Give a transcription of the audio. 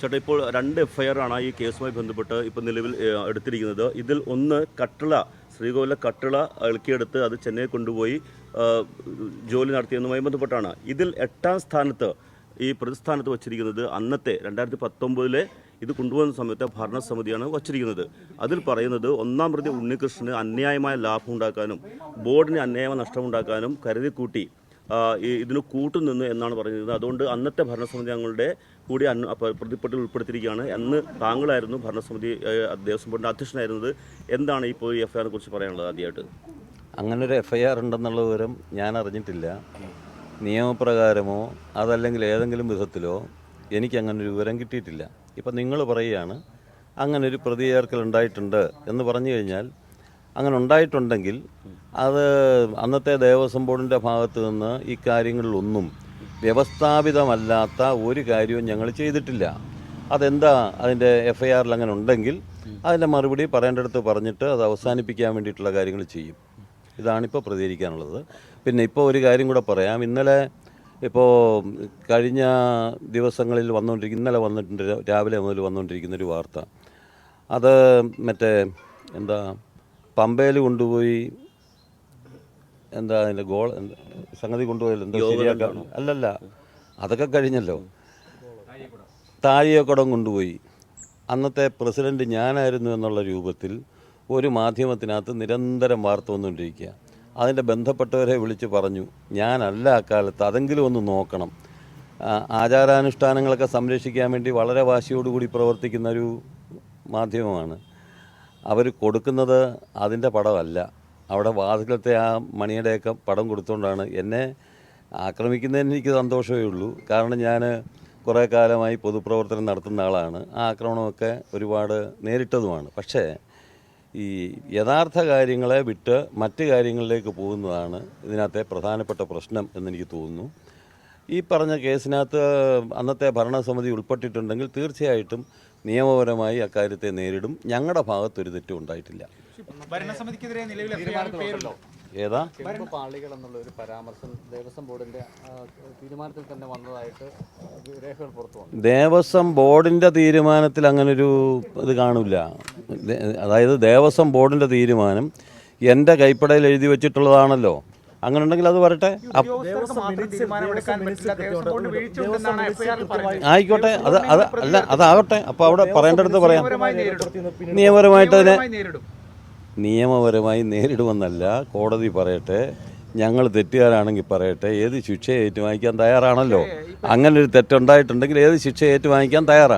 ചേട്ടാ ഇപ്പോൾ രണ്ട് എഫ്ഐആർ ആണ് ഈ കേസുമായി ബന്ധപ്പെട്ട് ഇപ്പോൾ നിലവിൽ എടുത്തിരിക്കുന്നത്. ഇതിൽ ഒന്ന് കട്ടിള ശ്രീകോവിലെ കട്ടിള ഇളക്കിയെടുത്ത് അത് ചെന്നൈ കൊണ്ടുപോയി ജോലി നടത്തിയതുമായി ബന്ധപ്പെട്ടാണ്. ഇതിൽ എട്ടാം സ്ഥാനത്ത് ഈ പ്രതിസ്ഥാനത്ത് വച്ചിരിക്കുന്നത് അന്നത്തെ രണ്ടായിരത്തി പത്തൊമ്പതിലെ ഇത് കൊണ്ടുപോകുന്ന സമയത്തെ ഭരണസമിതിയാണ് വച്ചിരിക്കുന്നത്. അതിൽ പറയുന്നത് ഒന്നാം പ്രതി ഉണ്ണികൃഷ്ണന് അന്യായമായ ലാഭം ഉണ്ടാക്കാനും ബോർഡിന് അന്യായമായ നഷ്ടമുണ്ടാക്കാനും കരുതിക്കൂട്ടി. ഇതിന് കൂട്ടുനിന്നു എന്നാണ് പറയുന്നത് അതുകൊണ്ട് അന്നത്തെ ഭരണസമിതി അംഗങ്ങളുടെ കൂടി അന്ന് പ്രതിപ്പട്ടിൽ ഉൾപ്പെടുത്തിയിരിക്കുകയാണ്. അന്ന് താങ്കളായിരുന്നു ഭരണസമിതി ദേവസ്വം ബോർഡിന്റെ അധ്യക്ഷനായിരുന്നത്. എന്താണ് ഇപ്പോൾ ഈ എഫ് ഐ ആറിനെ കുറിച്ച് പറയാനുള്ളത് ആദ്യമായിട്ട്? അങ്ങനെ ഒരു എഫ് ഐ ആർ ഉണ്ടെന്നുള്ള വിവരം ഞാൻ അറിഞ്ഞിട്ടില്ല. നിയമപ്രകാരമോ അതല്ലെങ്കിൽ ഏതെങ്കിലും വിധത്തിലോ എനിക്ക് അങ്ങനെ ഒരു വിവരം കിട്ടിയിട്ടില്ല. ഇപ്പം നിങ്ങൾ പറയുകയാണ് അങ്ങനെ ഒരു പ്രതി ചേർക്കൽ ഉണ്ടായിട്ടുണ്ട് എന്ന് പറഞ്ഞു കഴിഞ്ഞാൽ അങ്ങനെ ഉണ്ടായിട്ടുണ്ടെങ്കിൽ അത് അന്നത്തെ ദേവസ്വം ബോർഡിന്റെ ഭാഗത്ത് നിന്ന് ഈ കാര്യങ്ങളിലൊന്നും വ്യവസ്ഥാപിതമല്ലാത്ത ഒരു കാര്യവും ഞങ്ങൾ ചെയ്തിട്ടില്ല. അതെന്താ അതിന്റെ എഫ് ഐ ആറിൽ അങ്ങനെ ഉണ്ടെങ്കിൽ അതിന്റെ മറുപടി പറയേണ്ടടുത്ത് പറഞ്ഞിട്ട് അത് അവസാനിപ്പിക്കാൻ വേണ്ടിയിട്ടുള്ള കാര്യങ്ങൾ ചെയ്യും. ഇതാണിപ്പോൾ പ്രതികരിക്കാനുള്ളത്. പിന്നെ ഇപ്പോൾ ഒരു കാര്യം കൂടെ പറയാം. ഇന്നലെ ഇപ്പോൾ കഴിഞ്ഞ ദിവസങ്ങളിൽ വന്നുകൊണ്ടിരിക്കുന്ന ഇന്നലെ വന്നിട്ടുണ്ട് രാവിലെ മുതൽ വന്നുകൊണ്ടിരിക്കുന്ന ഒരു വാർത്ത. അത് മറ്റേ എന്താ പമ്പയിൽ കൊണ്ടുപോയി എന്താ അതിന്റെ ഗോൾ സംഗതി കൊണ്ടുപോയല്ലോ? എന്താ ശരിയാക്കാൻ? അല്ലല്ല അതൊക്കെ കഴിഞ്ഞല്ലോ. താഴിയക്കുടം കൊണ്ടുപോയി. അന്നത്തെ പ്രസിഡന്റ് ഞാനായിരുന്നു എന്നുള്ള രൂപത്തിൽ ഒരു മാധ്യമത്തിനകത്ത് നിരന്തരം വാർത്ത വന്നുകൊണ്ടിരിക്കുക. അതിന്റെ ബന്ധപ്പെട്ടവരെ വിളിച്ച് പറഞ്ഞു ഞാനല്ല അക്കാലത്ത് അതെങ്കിലും ഒന്ന് നോക്കണം. ആചാരാനുഷ്ഠാനങ്ങളൊക്കെ സംരക്ഷിക്കാൻ വേണ്ടി വളരെ വാശിയോടുകൂടി പ്രവർത്തിക്കുന്ന ഒരു മാധ്യമമാണ്. അവർ കൊടുക്കുന്നത് അതിന്റെ പടമല്ല. അവിടെ വാതിലത്തെ ആ മണിയുടെയൊക്കെ പടം കൊടുത്തുകൊണ്ടാണ് എന്നെ ആക്രമിക്കുന്നതിന് എനിക്ക് സന്തോഷമേ ഉള്ളൂ. കാരണം ഞാൻ കുറേ കാലമായി പൊതുപ്രവർത്തനം നടത്തുന്ന ആളാണ്. ആ ആക്രമണമൊക്കെ ഒരുപാട് നേരിട്ടതുമാണ്. പക്ഷേ ഈ യഥാർത്ഥ കാര്യങ്ങളെ വിട്ട് മറ്റ് കാര്യങ്ങളിലേക്ക് പോകുന്നതാണ് ഇതിനകത്തെ പ്രധാനപ്പെട്ട പ്രശ്നം എന്നെനിക്ക് തോന്നുന്നു. ഈ പറഞ്ഞ കേസിനകത്ത് അന്നത്തെ ഭരണസമിതി ഉൾപ്പെട്ടിട്ടുണ്ടെങ്കിൽ തീർച്ചയായിട്ടും നിയമപരമായി അക്കാര്യത്തെ നേരിടും. ഞങ്ങളുടെ ഭാഗത്തൊരു തെറ്റും ഉണ്ടായിട്ടില്ല. ഭരണസമിതിക്കെതിരെ നിലവിൽ ഏതാ? പാളികൾ എന്നുള്ള ഒരു പരാമർശം ദേവസ്വം ബോർഡിന്റെ തീരുമാനത്തിൽ തന്നെ വന്നതായിട്ട് രേഖകൾ പുറത്തു വന്നു. ദേവസ്വം ബോർഡിന്റെ തീരുമാനത്തിൽ അങ്ങനൊരു ഇത് കാണില്ല. അതായത് ദേവസ്വം ബോർഡിന്റെ തീരുമാനം എന്റെ കൈപ്പടയിൽ എഴുതി വെച്ചിട്ടുള്ളതാണല്ലോ. അങ്ങനെ ഉണ്ടെങ്കിൽ അത് വരട്ടെ. ആയിക്കോട്ടെ. അത് അത് അല്ല അതാകട്ടെ അപ്പോൾ അവിടെ പറയേണ്ടടുത്ത് പറയാം. നിയമപരമായിട്ട് അതിനെ നിയമപരമായി നേരിടും നിയമപരമായി നേരിടുമെന്നല്ല കോടതി പറയട്ടെ. ഞങ്ങൾ തെറ്റുകാരാണെങ്കിൽ പറയട്ടെ. ഏത് ശിക്ഷ ഏറ്റുവാങ്ങിക്കാൻ തയ്യാറാണല്ലോ? അങ്ങനെ ഒരു തെറ്റുണ്ടായിട്ടുണ്ടെങ്കിൽ ഏത് ശിക്ഷ ഏറ്റുവാങ്ങിക്കാൻ തയ്യാറാണ്?